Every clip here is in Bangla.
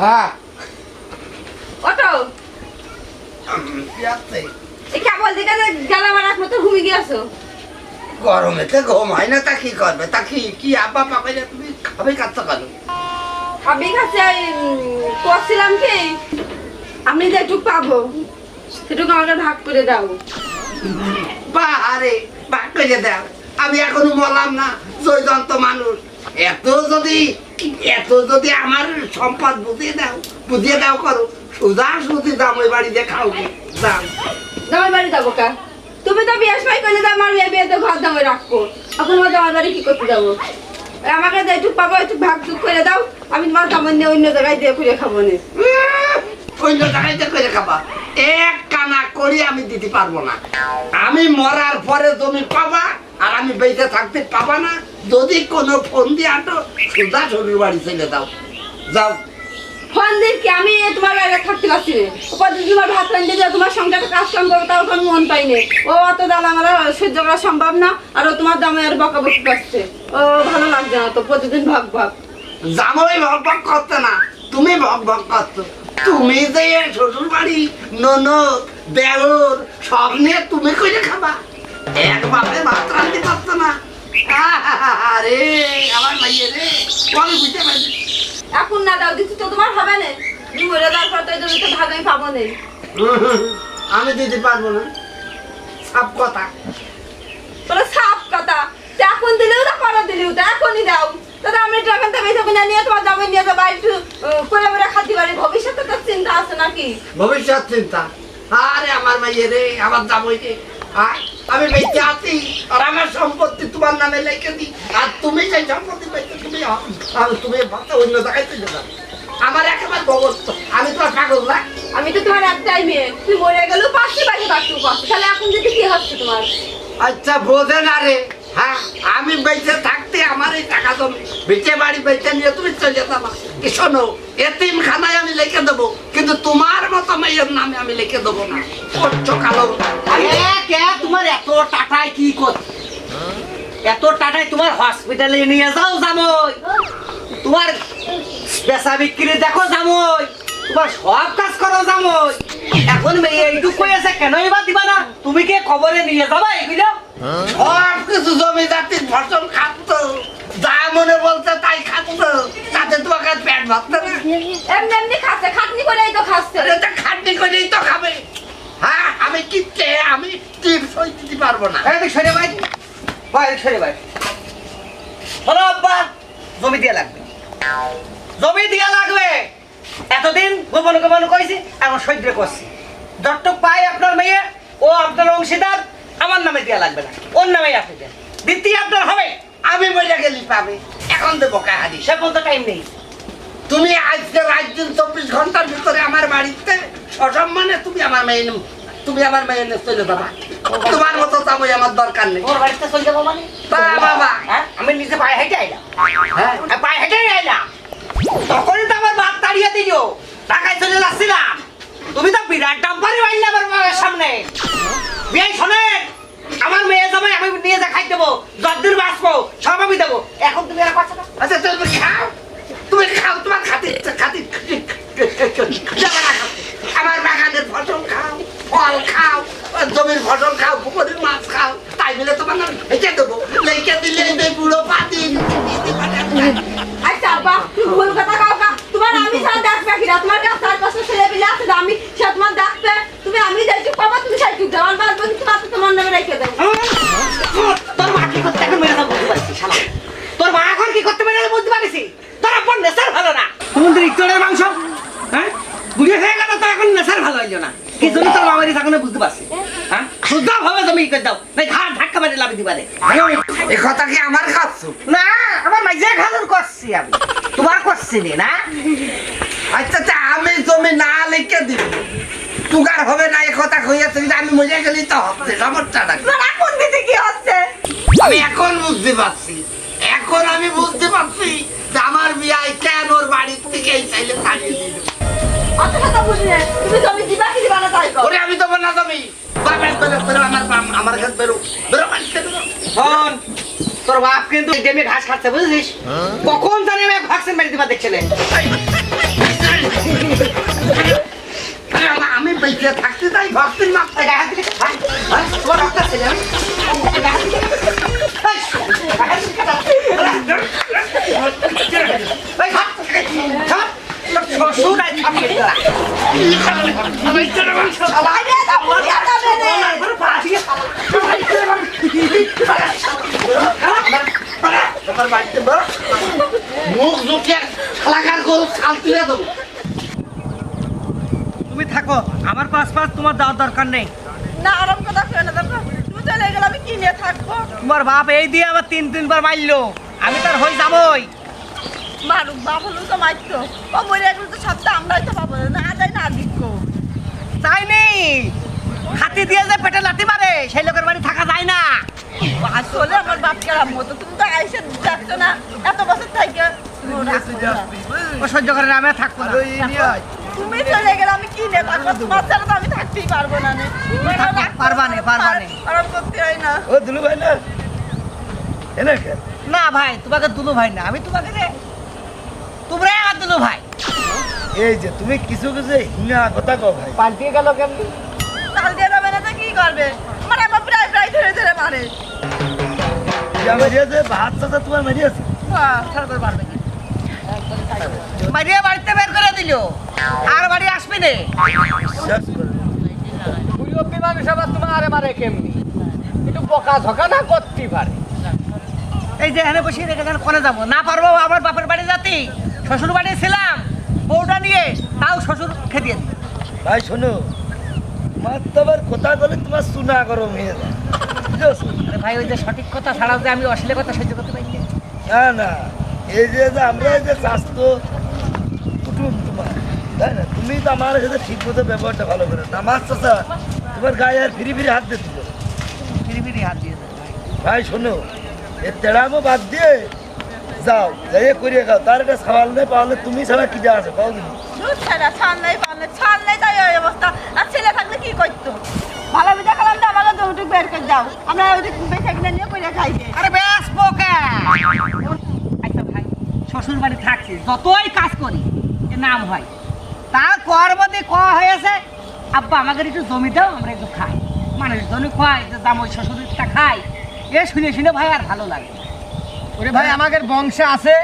হ্যাঁ। অটো? এই কেবল দিকে গেলা মারার মতো ঘুমিয়ে গিয়েছো? গরমেতে ঘুম হয় না তা কি করবে? তা কি কি আব্বা পাকাইলে তুমি খাবে কাচ্চা কেন? আমি কাছে করছিলাম কি আমি যেটুক পাবো সেটুকু আমাকে ভাগ করে দাও। বা আরে বাক করে দাও। আমি এখনও বললাম না জয়দন্ত মানুষ। এত যদি এত যদি আমার সম্পদ বুঝিয়ে দাও বুঝিয়ে দাও করো সুজা সুজি দাম ওই বাড়িতে খাও দাম জামাই বাড়ি যাব কা? তুমি তো বিয়ে সময় করলে তো আমার মেয়ে বিয়েতে ঘর দামে রাখব। এখন আমার জামাই বাড়ি কি করতে যাব? আমাকে যেটুক পাবো একটু ভাগ টুক করে দাও আমি তোমার জামাই নিয়ে অন্য জায়গায় দিয়ে করে খাব না। অন্য জায়গায় করে খাবা এক কানা করি আমি দিতে পারব না। আমি মরার পরে তুমি পাবা আর আমি বেঁচে থাকতে পাবা না। যদি কোনো ফোন দিয়ে আটো শ্বশুর বাড়ি দাও যাও। ফোন কি আমি তোমার বাইরে থাকতে পারছি না? তোমার ভাত রান্ধতে দিয়ে তোমার সংসারে কাজ কাম করব তাও মন পাইনি ও অত দাল আমার সহ্য করা সম্ভব না আর ও তোমার দামে আর বকা বকি ও ভালো লাগছে না তো প্রতিদিন ভাগ ভাগ জামাই ভক ভক করতে না তুমি ভক ভক করছ। তুমি যে শ্বশুর বাড়ি ননদ দেওর সব নিয়ে তুমি কইলে খাবা। এক বাপে ভাত রাঁধতে পারতো না। আরে আমার মাইয়ে রে আমি বুঝতে পারছি এখন না দাও দিচ্ছি তো তোমার হবে না। তুমি মরে যাওয়ার পর তো এই তো পাবো না। আমি দিতে পারব না। কথা। বলে সাপ কথা। তো এখন দিলেও তো পরে দিলেও তো এখনই দাও। দাদা আমি থেকে বেশি কিনে নিয়ে তোমার জামাই নিয়ে যাব একটু করে বেড়ে খাতে পারি ভবিষ্যতে তো নাকি? ভবিষ্যৎ চিন্তা। আরে আমার মাইয়ে রে আমার জামাই রে। আয়, আমি বেঁচে আছি। আর আমার সম্পত্তি তোমার নামে লিখে দিই। আর তুমি সেই সম্পত্তি পেয়েছ তুমি আর তুমি ভাবতে অন্য জায়গায় চলে যাও আমার একেবারে বগস্ত আমি তোমার পাগল না। আমি তো তোমার একটাই মেয়ে। তুমি মরে গেলেও পাচ্ছি বাকি পাচ্ছি পাচ্ছি তাহলে এখন যদি কি হচ্ছে তোমার? আচ্ছা বোঝে না রে। হ্যাঁ আমি বেঁচে থাকতে আমার এই টাকা জমি, বেঁচে বাড়ি, বেঁচে নিয়ে তুমি চলে যেতাম কি শোনো এতিম খানায় আমি লিখে দেবো, কিন্তু তোমার মতো মেয়ের নামে আমি লিখে দেবো না। করছ কালো। তোমার এত টাটায় কি করছে এত টাটায় তোমার হসপিটালে নিয়ে যাও জামই। তোমার পেশা বিক্রি দেখো জামই। তোমার সব কাজ করো জামই। এখন মেয়ে এইটুকু আছে কেনই বা দিবা না? তুমি কে খবরে নিয়ে যাবা এগুলো? সব কিছু জমি জাতির ফসল খাতো যা মনে বলছে তাই খাতো তাতে তোমার কাছে পেট ভাবতে না এমনি এমনি খাচ্ছে খাটনি করেই তো খাচ্ছে। খাটনি করেই তো খাবে। হ্যাঁ আমি কি চেয়ে আমি টিপ সই দিতে পারব না। এই সরে ভাই। ভাই সরে ভাই। শোনো আব্বা জমি দিয়া লাগবে। জমি দিয়া লাগবে। এতদিন গোপন গোপন কইছি এখন সহ্য করছি। যতটুক পাই আপনার মেয়ে ও আপনার অংশীদার দেওয়া লাগবে না। ওর নামে আপনি দেন দ্বিতীয় আপনার হবে আমি বলে গেলি পাবে। এখন দেবো কাহারি সে পর্যন্ত টাইম নেই। তুমি আজকে রাত দিন চব্বিশ ঘণ্টার ভিতরে আমার বাড়িতে সসম্মানে তুমি আমার মেয়ে তুমি আমার মেয়ে চলে যাবা। তোমার মতো আমার দরকার নেই। ওর বাড়িতে চলে যাব মানে? তা বাবা হ্যাঁ? আমি নিজে পায়ে হেঁটে আইলাম। হ্যাঁ? পায়ে হেঁটে আইলাম। তখনই তো আমার বাপ তাড়িয়ে দিল। ঢাকায় চলে যাচ্ছিলাম। তুমি তো বিরাট ডাম্পারি মারলে আমার বাবার সামনে। বিয়ে শোনেন। আমার মেয়ে জামাই আমি নিয়ে যা খাই দেবো। যদ্দিন বাঁচবো সব আমি দেবো। এখন তুমি আর কথা না। আচ্ছা তুমি খাও। তুমি খাও তোমার খাতে খাতে। যাবে। আমার বাগানের ফসল খাও ফল খাও জমির ফসল খাও পুকুরের মাছ খাও। তাই বলে তোমার নাম হেঁচে দেবো। লেখে দিলে বুড়ো পাতি। আচ্ছা আব্বা ভুল কথা কাও কা তোমার আমি ছাড়া দেখবে কিনা তোমার কাছে চার পাঁচটা ছেলে পেলে আছে আমি সে তোমার দেখবে তুমি আমি যাইছি পাবা তুমি আর বাদ বাকি তোমার করে দাও। নাই ঘাট ধাক্কা মারি লাভ দিবারে এ কথা কি আমার খাচ্ছ? না আমার মাইজে খালুর করছি আমি। তোমার করছি না আচ্ছা আচ্ছা আমি জমি না লিখে দিব। তুগার হবে না এ কথা কইয়াছে যে আমি মজা গেলি তো হচ্ছে? এখন দিতে কি হচ্ছে? আমি এখন বুঝতে পারছি। এখন আমি বুঝতে পারছি যে আমার বিয়ায় কেন ওর বাড়ির থেকে এই চাইলে তাড়িয়ে দিল। অত কথা বুঝি তুমি জমি দিবা কি দিবা না তাই ওরে আমি দেবো না জমি। আমার বাপ- বেরো বেরো শোন তোর বাপ কিন্তু এই ডেমে ঘাস খাচ্ছে বুঝছিস কখন জানি আমি ভ্যাকসিন মেরে দিবা দেখছিলে আমি বেঁচে থাকতে চাই ভক্তির মাপটা গায়ে দিলে হ্যাঁ? হ্যাঁ? তোমার রক্ত ছেলে গায়ে দিলে? মুখ জুটিয়ে লাগার গোল কাল দেবো তুমি থাকো আমার পাশ পাশ তোমার দেওয়ার দরকার নেই। না আরাম কথা কই না দেখো তুমি চলে গেলে আমি কি নিয়ে থাকব? তোমার বাপ এই দিয়ে আমার তিন তিনবার মারলো। আমি তার হয়ে যাবই। মারুক বাপ হলো তো মারতো। ও মরে গেলে তো সবটা আমরাই তো পাবো। না যাই না তাই নেই। হাতি দিয়ে যে পেটে লাথি মারে সেই লোকের বাড়ি থাকা যায় না। আসলে আমার বাপ কেরাম মতো তুমি তো আইসে দেখছ না এত বছর থেকে। ও সহ্য করে না, আমি থাকব না। তুমি চলে গেলে আমি কি থাকব তোমার ছাড়া তো আমি থাকতেই পারব না পারবা নে, পারবা নে। আরাম করতে হয় না। ও দুলু ভাই না। না ভাই তোমাকে দুলু ভাই না আমি তোমাকে রে তোমরা আমার দুলু ভাই। এই যে তুমি কিছু কিছু হিনা কথা কও ভাই। পাল্টিয়ে গেল কেমনি? কাল দিয়ে যাবে না তো কি করবে? আমার আমার প্রায় প্রায় ধরে ধরে মারে। মারিয়াছে ভাত সাথে তোমার মারিয়াছে? ছাড় করে পারবে না। মারিয়ে বাড়িতে বের করে দিল। আর বাড়ি আসবে নে। মুরব্বী মানুষ আবার তোমার আরে মারে কেমনি? একটু বকা ঝকা না করতে পারে? এই যে এখানে বসে রেখে কোনে যাব। না পারব আমার বাপের বাড়ি যাতি। শ্বশুর বাড়ি ছিলাম বউটা নিয়ে তাও শ্বশুর খেতে ভাই শোনো তোমার তো আবার কথা বলে তোমার সুনা গরম হয়ে যায়? আরে ভাই ওই যে সঠিক কথা ছাড়াও যে আমি অশ্লীল কথা সহ্য করতে পারি না। না এই যে যে আমরা এই যে স্বাস্থ্য কুটুম তোমার তাই না তুমি তো আমার সাথে ঠিক মতো ব্যবহারটা ভালো করে না আমার চাষা তোমার গায়ে আর ফিরি ফিরি হাত দিচ্ছিল ফিরি ফিরি হাত দিয়ে। ভাই শোনো এ তেড়ামো বাদ দিয়ে যাও যাই করিয়ে খাও। তার একটা সওয়াল নেই পাওয়ালে তুমি ছাড়া কি যা আছে পাও দুধ ছাড়া নাই পারলে নাই ওই অবস্থা। আর ছেলে থাকলে কি করতো? ভালো খালাম তো আমাকে বের করে দাও। আমরা ওই বেঁচে কিনে নিয়ে খাই আরে পোকা আচ্ছা ভাই শ্বশুর বাড়ি থাকছি যতই কাজ করি এ নাম হয়। তা ক হয়েছে? আব্বা আমাদের একটু জমি দাও আমরা একটু খাই। মানুষ জমি খাই যে দাম ওই শ্বশুরটা খাই এ শুনে শুনে ভাই আর ভালো লাগে ওরে ভাই আমাদের বংশে আছে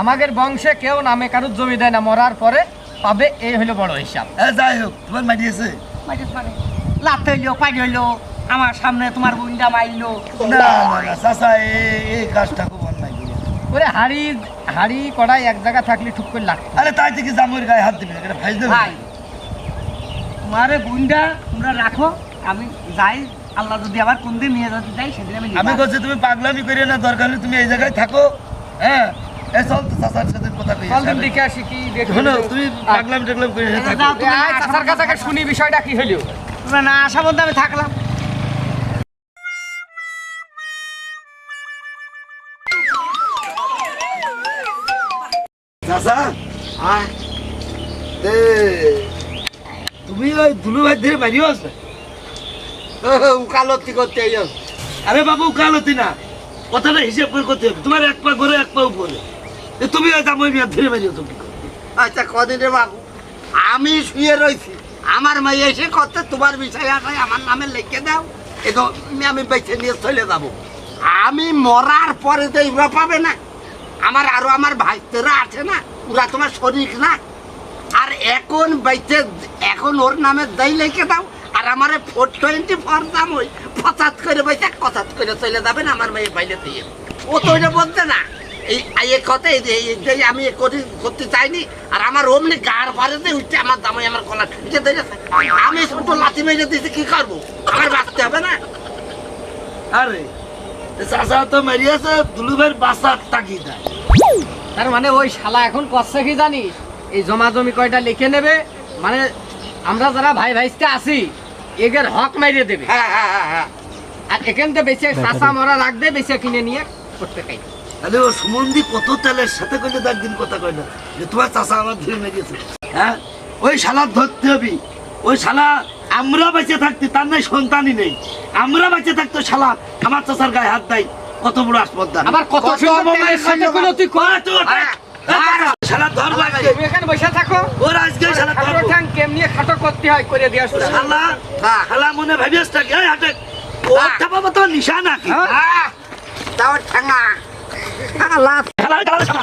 আমাদের বংশে কেউ নামে কারুর জমি দেয় না মরার পরে পাবে এই হলো বড় হিসাব। এ যাই হোক তোমার মারিয়েছে মাইরে মানে লাথ হইল পানি হইল আমার সামনে তোমার বুন্ডা মাইলো। না না না চাষা এই কাজটা খুব অন্যায় করি। ওরে হাড়ি হাড়ি কড়াই এক জায়গা থাকলে ঠিক করে লাগতো আরে তাই থেকে জামুর গায়ে হাত দিবি না এটা ভাই দেবে? ভাই তোমারে বুন্ডা তোমরা রাখো আমি যাই আল্লাহ যদি আবার কোন দিন নিয়ে যেতে চাই সেদিন আমি আমি বলছি তুমি পাগলামি করিয়ে না দরকার হলে তুমি এই জায়গায় থাকো। হ্যাঁ? চল তো চাচার সাথে কথা কই চল দেখে আসি কি দেখি তুমি পাগলামি টাগলাম করে চাচার কাছে শুনি বিষয়টা কি হইল? তোমরা না আসা বলতে আমি থাকলাম। চাচা? আয়। এ তুমি ওই দুলু ভাই ধরে মারিও আছে? উকালতি করতে আরে বাবু কালতি না। কথাটা হিসেব করে করতে হবে। তোমার এক পা ঘরে এক পা উপরে। তুমি ওই মিয়া ধরে মারিও তুমি। আচ্ছা কদিনে বাবু? আমি শুয়ে রয়েছি আমার মেয়ে এসে করতে তোমার বিষয় আসায় আমার নামে লিখে দাও। এখন আমি বেছে নিয়ে চলে যাব। আমি মরার পরে তো এগুলো পাবে না। আমার আরও আমার ভাইতেরা আছে না। ওরা তোমার শরীর না। আর এখন বাইতে এখন ওর নামে দেই লিখে দাও। আর আমার ফোর টোয়েন্টি ফোর দাম ওই ফসাত করে বাইতে কথাত করে চলে যাবেন আমার মেয়ে বাইরে দিয়ে। ও তো ওইটা বলতে না। এই এই কথা এই যে- আমি করি করতে চাইনি আর আমার অমনি গার পারে উঠছে আমার দামে আমার গলা ঠুকে দিয়েছে আমি ছোট লাথি মেরে দিয়েছি কি করব? আমার বাঁচতে হবে না। আরে চাচা তো মারিয়েছে দুলু ভাইয়ের বাসার তাকি দেয় তার মানে ওই শালা এখন করছে কি জানিস এই জমা জমি কয়টা লিখে নেবে? মানে আমরা যারা ভাই ভাইস্তে আছি এগের হক মাইরে দেবে। হ্যাঁ হ্যাঁ হ্যাঁ হ্যাঁ। আর এখান থেকে বেশি চাষা মরা রাখবে বেশি কিনে নিয়ে করতে চাই। তাহলে ও সুমন্দি কত তেলের সাথে কইলে তো একদিন কথা কয় না? যে তোমার চাচা আমার ধরে মেরিয়েছে হ্যাঁ? ওই শালা ধরতে হবে। ওই শালা আমরা বেঁচে থাকতে তার নাই সন্তানই নেই। আমরা বেঁচে থাকতো শালা আমার চাচার গায়ে হাত দেয়। কত বড় আসপদ্দা আবার কত সুন্দর তেলের সাথে কোনো তুই। শালা ধর তুমি এখানে বসে থাকো ওর আজকে শালা ধর ঠ্যাং কেমনি খাটো করতে হয় করে দিয়ে হবে। শালা শালা মনে ভাবিস নাকি এই হাটে ওর থাপাবো তো নিশা নাকি হ্যাঁ? তাও ঠেঙা শালা শালা শালা